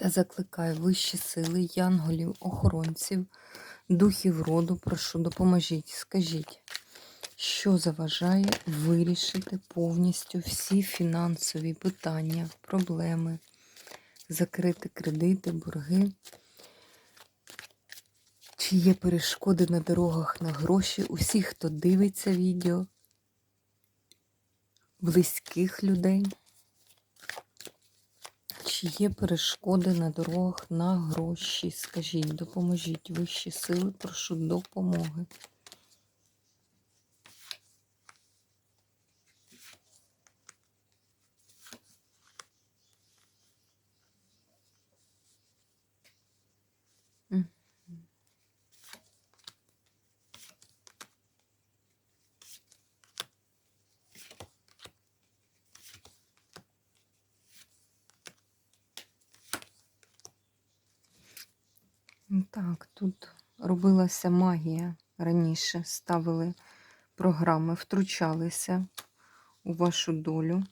Та закликаю вищі сили, янголів, охоронців, духів роду, прошу, допоможіть, скажіть, що заважає вирішити повністю всі фінансові питання, проблеми, закрити кредити, борги. Чи є перешкоди на дорогах на гроші усіх, хто дивиться відео, близьких людей? Чи є перешкоди на дорогах на гроші? Скажіть, допоможіть вищі сили, прошу допомоги. Так, тут робилася магія раніше, ставили програми, втручалися у вашу долю.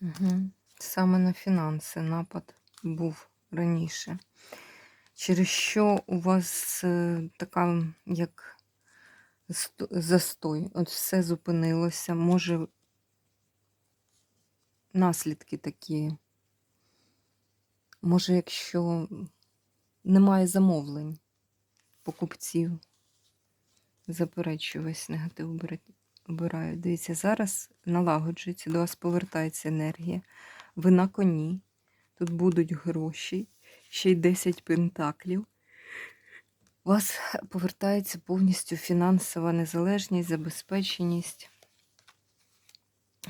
Угу. Саме на фінанси напад був раніше. Через що у вас е, така, як застой, от все зупинилося, може наслідки такі. Може, якщо немає замовлень покупців, заперечую весь негатив убираю. Дивіться, зараз налагоджується, до вас повертається енергія. Ви на коні, тут будуть гроші, ще й 10 пентаклів. У вас повертається повністю фінансова незалежність, забезпеченість.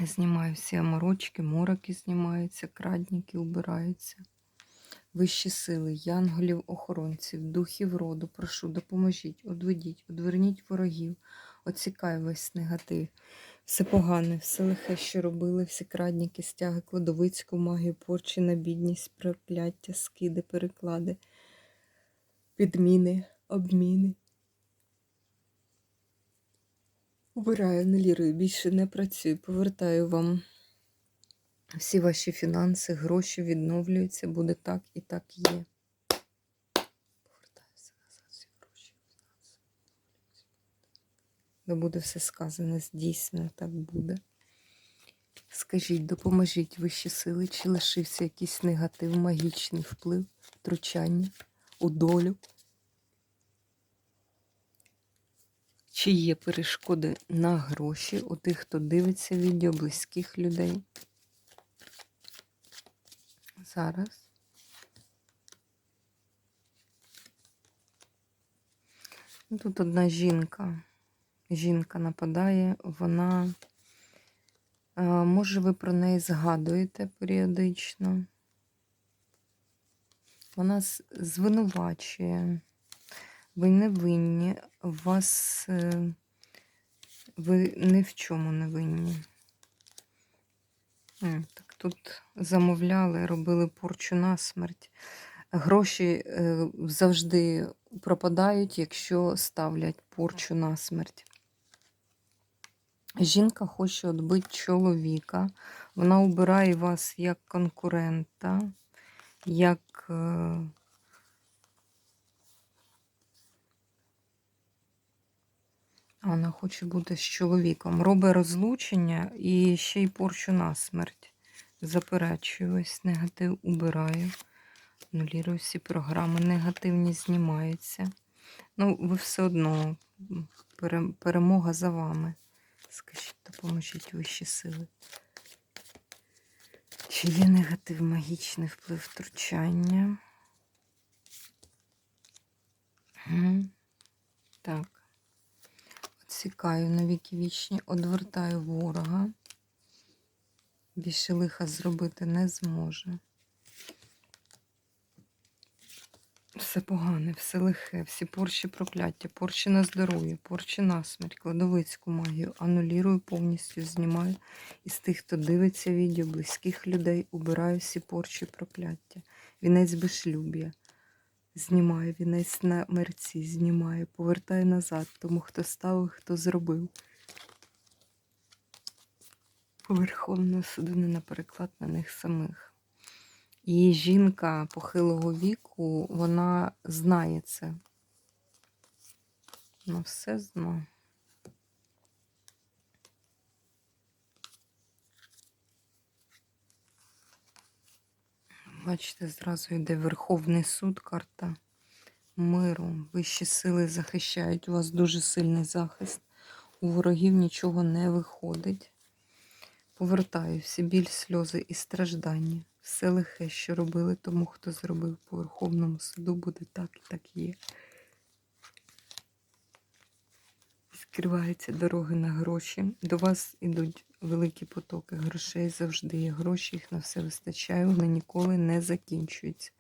Знімаю всі аморочки, мороки знімаються, крадніки убираються. Вищі сили, янголів, охоронців, духів роду, прошу, допоможіть, одведіть, одверніть ворогів, оцікай весь негатив. Все погане, все лихе, що робили, всі крадніки, стяги, кладовицьку магію, порчі на бідність, прокляття, скиди, переклади, підміни, обміни. Убираю, анулірую, більше не працюю. Повертаю вам всі ваші фінанси, гроші відновлюються, буде так і так є. Повертаюся назад, всі гроші, фінанси. Да буде все сказане, здійснено, так буде. Скажіть, допоможіть вищі сили, чи лишився якийсь негатив, магічний вплив, втручання у долю? Чи є перешкоди на гроші у тих, хто дивиться відео близьких людей? Зараз. Ну, Тут одна жінка. Жінка нападає, вона, е, може, ви про неї згадуєте періодично. Вона звинувачує. Ви не винні, вас е, ви ні в чому не винні. Так тут замовляли, робили порчу на смерть. Гроші е, завжди пропадають, якщо ставлять порчу на смерть. Жінка хоче відбити чоловіка. Вона обирає вас як конкурента, як. е, А Вона хоче бути з чоловіком. Робить розлучення і ще й порчу на смерть. Заперечую весь негатив убираю. Анулірую всі програми. Негативні знімаються. Ну, ви все одно пере- перемога за вами. Скажіть, допоможіть вищі сили. Чи є негатив, магічний вплив втручання? Так. Відсікаю на віки вічні, одвертаю ворога. Більше лиха зробити не зможе. Все погане, все лихе, всі порчі прокляття, порчі на здоров'я, порчі на смерть, кладовицьку магію, анулірую повністю, знімаю із тих, хто дивиться відео, близьких людей, убираю всі порчі прокляття. Вінець безшлюб'я. Знімаю вінець на мерці, знімаю, повертаю назад, тому хто ставив, хто зробив. По Верховному суду не на переклад на них самих. І жінка похилого віку, вона знає це. Вона все знає. Бачите, зразу йде Верховний суд, карта миру. Вищі сили захищають. У вас дуже сильний захист. У ворогів нічого не виходить. Повертаю всі біль, сльози і страждання. Все лихе, що робили тому, хто зробив по Верховному суду, буде так і так є. Скриваються дороги на гроші. До вас ідуть великі потоки грошей, завжди є гроші, їх на все вистачає, вони ніколи не закінчуються.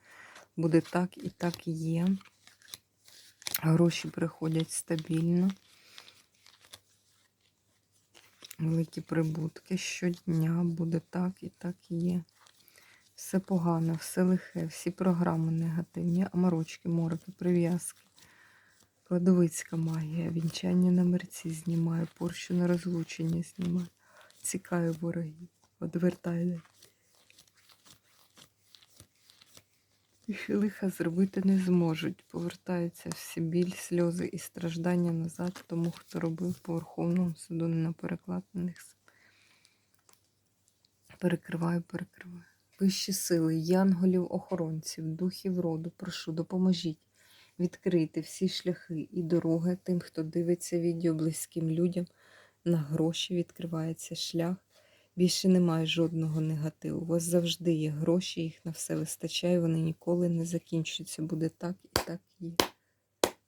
Буде так і так є. Гроші приходять стабільно. Великі прибутки щодня буде так і так є. Все погано, все лихе, всі програми негативні, аморочки, мороки, прив'язки. Кладовицька магія, вінчання на мерці знімаю, порщу на розлучення знімаю. Цікаю ворогів, одвертай. І лиха зробити не зможуть. Повертаються всі біль, сльози і страждання назад, тому хто робив по Верховному суду не на переклад на них. Перекриваю, перекриваю. Вищі сили, янголів, охоронців, духів роду, прошу, допоможіть відкрити всі шляхи і дороги тим, хто дивиться відео близьким людям. На гроші відкривається шлях. Більше немає жодного негативу. У вас завжди є гроші, їх на все вистачає, вони ніколи не закінчуються. Буде так і так є.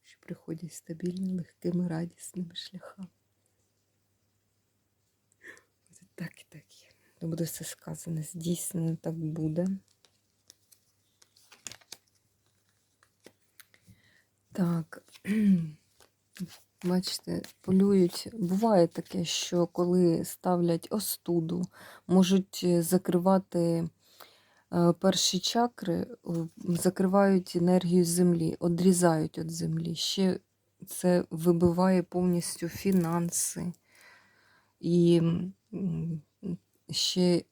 Що приходять стабільними, легкими, радісними шляхами. Буде так і так є. Буде все сказане, здійснено так буде. Так, бачите, полюють. Буває таке, що коли ставлять остуду, можуть е, закривати е, перші чакри, закривають енергію землі, одрізають від землі. Ще це вибиває повністю фінанси. І ще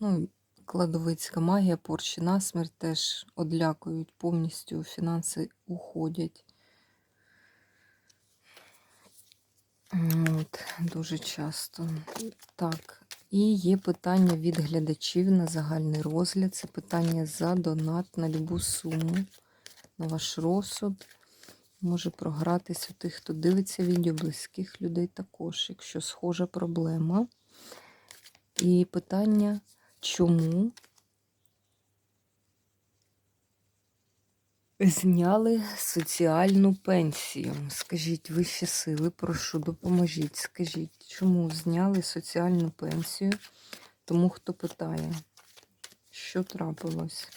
ну, кладовицька магія, порчі насмерть теж одлякують, повністю фінанси уходять. От, дуже часто. Так. І є питання від глядачів на загальний розгляд. Це питання за донат на любу суму, на ваш розсуд. Може програтись у тих, хто дивиться відео, близьких людей також, якщо схожа проблема. І питання, чому зняли соціальну пенсію? Скажіть, вищі сили, прошу, допоможіть. Скажіть, чому зняли соціальну пенсію? Тому хто питає, що трапилось?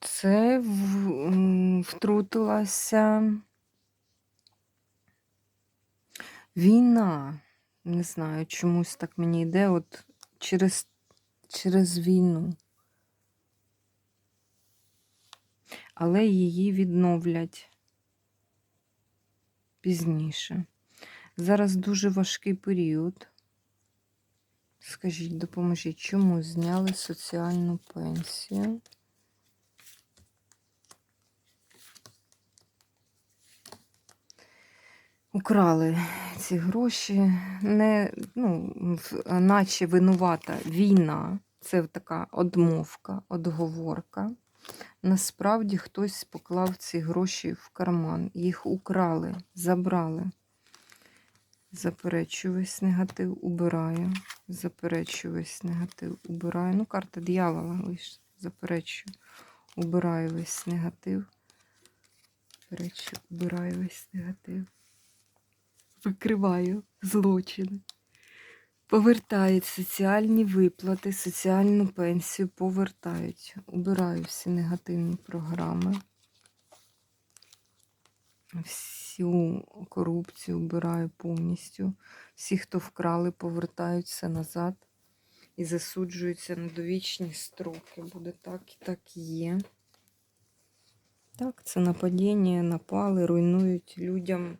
Це втрутилася війна. Не знаю, чомусь так мені йде, от через, через війну. Але її відновлять пізніше. Зараз дуже важкий період. Скажіть, допоможіть, чому зняли соціальну пенсію? Украли ці гроші, не, ну, наче винувата війна. Це така одмовка, одговорка. Насправді хтось поклав ці гроші в карман, їх украли, забрали. Заперечую весь негатив, убираю. Заперечую весь негатив, убираю. Ну, карта дьявола лише. Заперечую. Убираю весь негатив. Заперечую, убираю весь негатив. Викриваю злочини. Повертають соціальні виплати, соціальну пенсію повертають. Убираю всі негативні програми. Всю корупцію вбираю повністю. Всі, хто вкрали, повертаються назад і засуджуються на довічні строки. Буде так і так і є. Так, це нападіння, напали, руйнують людям.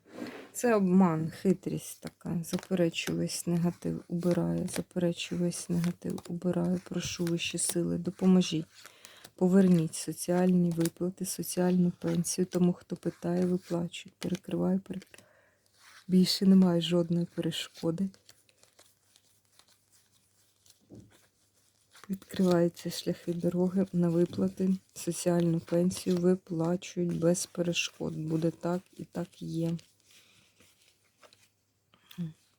Це обман, хитрість така. Заперечую весь негатив, убираю, заперечую весь негатив, убираю, прошу вищі сили, допоможіть. Поверніть соціальні виплати, соціальну пенсію, тому хто питає, виплачують. Перекриваю, перекриваю. Більше немає жодної перешкоди. Відкриваються шляхи дороги на виплати, соціальну пенсію виплачують без перешкод. Буде так і так є.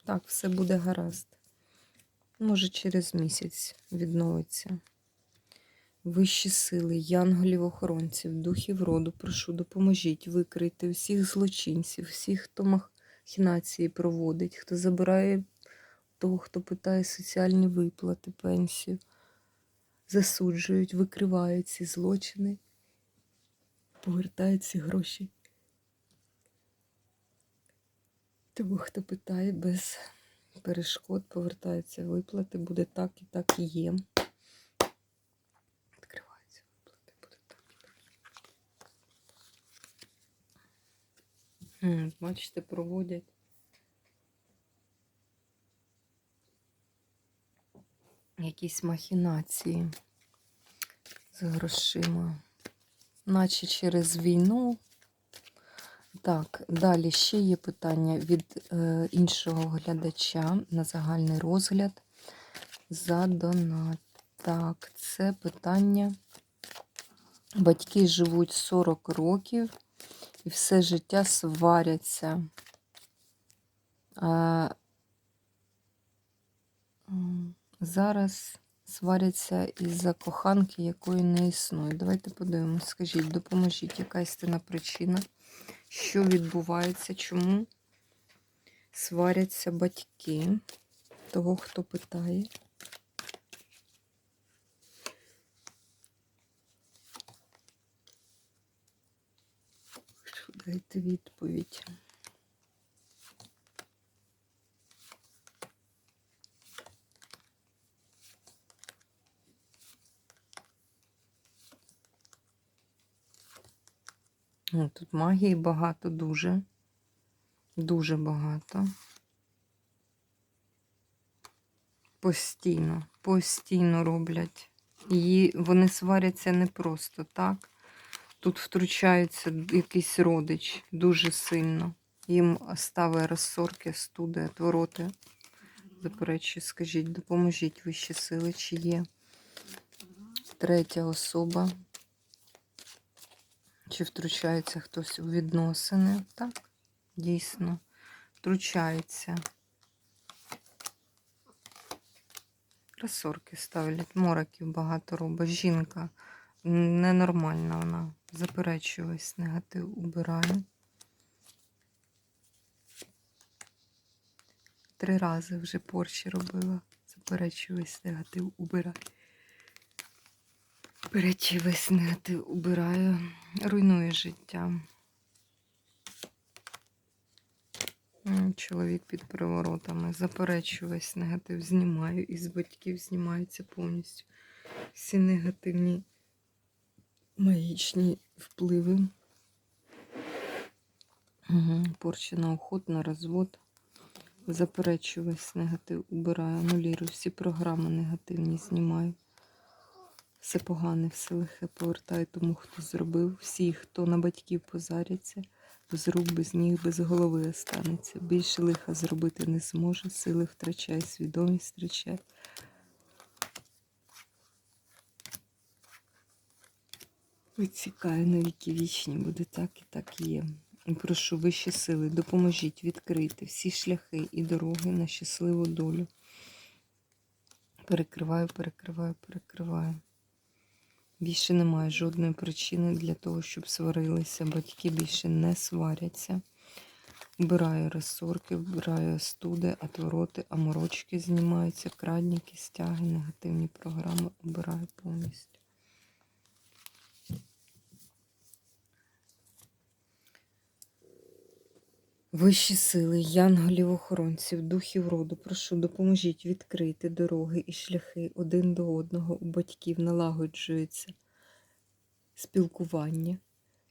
Так, все буде гаразд. Може, через місяць відновиться. Вищі сили, янголів-охоронців, духів роду, прошу, допоможіть викрити всіх злочинців, всіх, хто махінації проводить, хто забирає того, хто питає соціальні виплати, пенсію, засуджують, викривають ці злочини, повертають ці гроші. Тому, хто питає без перешкод, повертаються виплати, буде так і так і є. Відкриваються виплати, буде так і так. Бачите, проводять. Якісь махінації з грошима. Наче через війну. Так, далі ще є питання від е, іншого глядача на загальний розгляд за донат. Так, це питання. Батьки живуть 40 років і все життя сваряться. А, зараз сваряться із-за коханки, якої не існує. Давайте подивимось. Скажіть, допоможіть, яка істинна причина, що відбувається, чому сваряться батьки того, хто питає. Дайте відповідь. Тут магії багато, дуже. Дуже багато. Постійно, постійно роблять. І вони сваряться не просто так. Тут втручається якийсь родич дуже сильно. Їм ставить розсорки, студи, отвороти. Заперечую, скажіть, допоможіть вищі сили, чи є третя особа. Чи втручається хтось у відносини? Так, дійсно, втручається. Розсорки ставлять, мороків багато робить. Жінка ненормальна вона. Заперечую весь негатив, убираю. Три рази вже порчі робила. Заперечую весь негатив, убираю. Перечі негатив убираю, руйнує життя. Чоловік під приворотами. Заперечую весь негатив, знімаю. Із батьків знімаються повністю. Всі негативні магічні впливи. Угу. Порча на уход, на розвод. Заперечую весь негатив, убираю, анулірую. Всі програми негативні знімаю. Все погане, все лихе повертаю тому, хто зробив. Всі, хто на батьків позаряться, без рук, без ніг, без голови останеться. Більше лиха зробити не зможе, сили втрачає, свідомість втрачає. Витікає на віки вічні, буде так і так є. Прошу вищі сили, допоможіть відкрити всі шляхи і дороги на щасливу долю. Перекриваю, перекриваю, перекриваю. Більше немає жодної причини для того, щоб сварилися. Батьки більше не сваряться. Вбираю розсорки, вбираю студи, отвороти, аморочки знімаються, крадніки, стяги, негативні програми обираю повністю. Вищі сили, янголів, охоронців, духів роду, прошу, допоможіть відкрити дороги і шляхи один до одного у батьків налагоджується спілкування.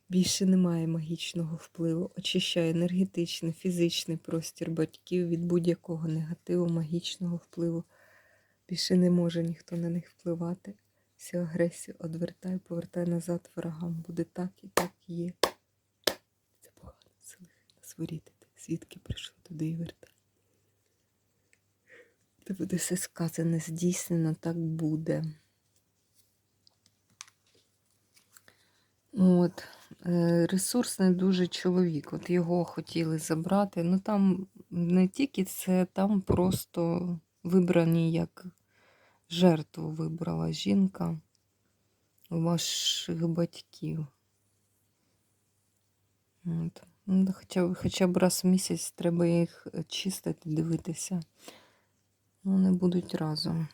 Більше немає магічного впливу, очищає енергетичний, фізичний простір батьків від будь-якого негативу, магічного впливу. Більше не може ніхто на них впливати. Всю агресію одвертай, повертай назад ворогам. Буде так і так є. Це погано, це лихо. Сваріти, звідки прийшло туди і вертай. Де буде все сказане, здійснено, так буде. От, е, ресурсний дуже чоловік. От його хотіли забрати. Ну там не тільки це, там просто вибрані як жертву вибрала жінка ваших батьків. От. Ну, хоча, хоча б раз в місяць треба їх е, чистити, дивитися. Вони будуть разом.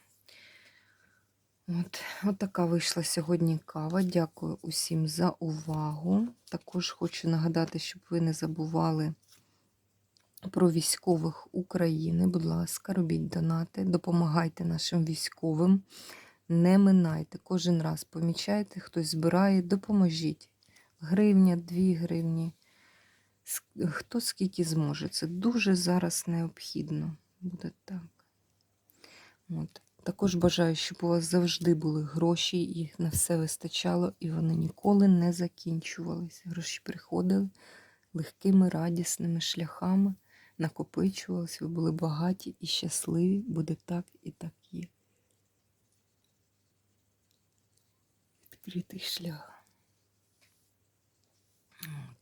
От, от така вийшла сьогодні кава. Дякую усім за увагу. Також хочу нагадати, щоб ви не забували про військових України. Будь ласка, робіть донати, допомагайте нашим військовим. Не минайте. Кожен раз помічайте, хтось збирає, допоможіть. Гривня, дві гривні. Хто скільки зможе. Це дуже зараз необхідно. Буде так. От. Також бажаю, щоб у вас завжди були гроші, їх на все вистачало, і вони ніколи не закінчувалися. Гроші приходили легкими, радісними шляхами, накопичувалися, ви були багаті і щасливі. Буде так і так є. Відкритий шлях. От.